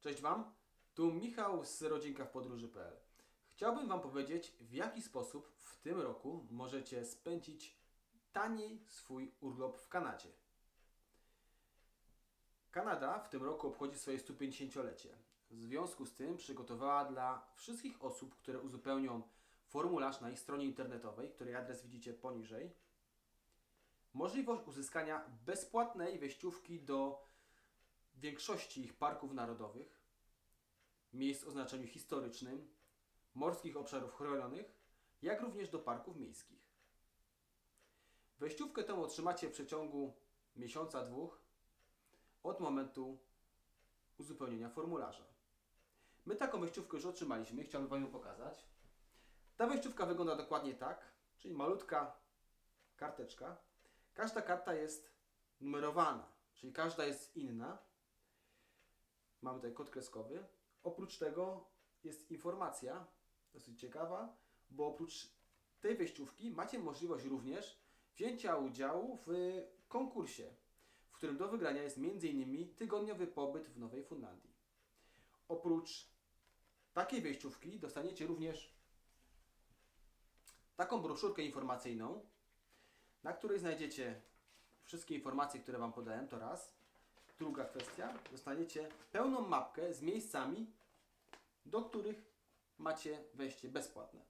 Cześć Wam, tu Michał z rodzinka w podróży.pl. Chciałbym Wam powiedzieć, w jaki sposób w tym roku możecie spędzić taniej swój urlop w Kanadzie. Kanada w tym roku obchodzi swoje 150-lecie. W związku z tym przygotowała dla wszystkich osób, które uzupełnią formularz na ich stronie internetowej, której adres widzicie poniżej, możliwość uzyskania bezpłatnej wejściówki do większości ich parków narodowych, miejsc o znaczeniu historycznym, morskich obszarów chronionych, jak również do parków miejskich. Wejściówkę tę otrzymacie w przeciągu miesiąca, dwóch od momentu uzupełnienia formularza. My taką wejściówkę już otrzymaliśmy, chciałbym Wam ją pokazać. Ta wejściówka wygląda dokładnie tak, czyli malutka karteczka. Każda karta jest numerowana, czyli każda jest inna. Mamy tutaj kod kreskowy. Oprócz tego jest informacja, dosyć ciekawa, bo oprócz tej wejściówki macie możliwość również wzięcia udziału w konkursie, w którym do wygrania jest m.in. tygodniowy pobyt w Nowej Fundlandii. Oprócz takiej wejściówki dostaniecie również taką broszurkę informacyjną, na której znajdziecie wszystkie informacje, które Wam podałem, to raz. Druga kwestia, dostaniecie pełną mapkę z miejscami, do których macie wejście bezpłatne.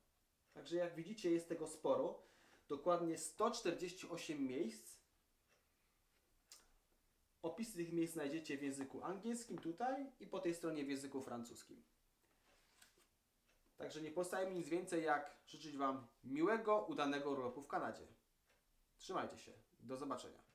Także jak widzicie jest tego sporo, dokładnie 148 miejsc. Opisy tych miejsc znajdziecie w języku angielskim tutaj i po tej stronie w języku francuskim. Także nie pozostaje mi nic więcej jak życzyć Wam miłego, udanego urlopu w Kanadzie. Trzymajcie się. Do zobaczenia.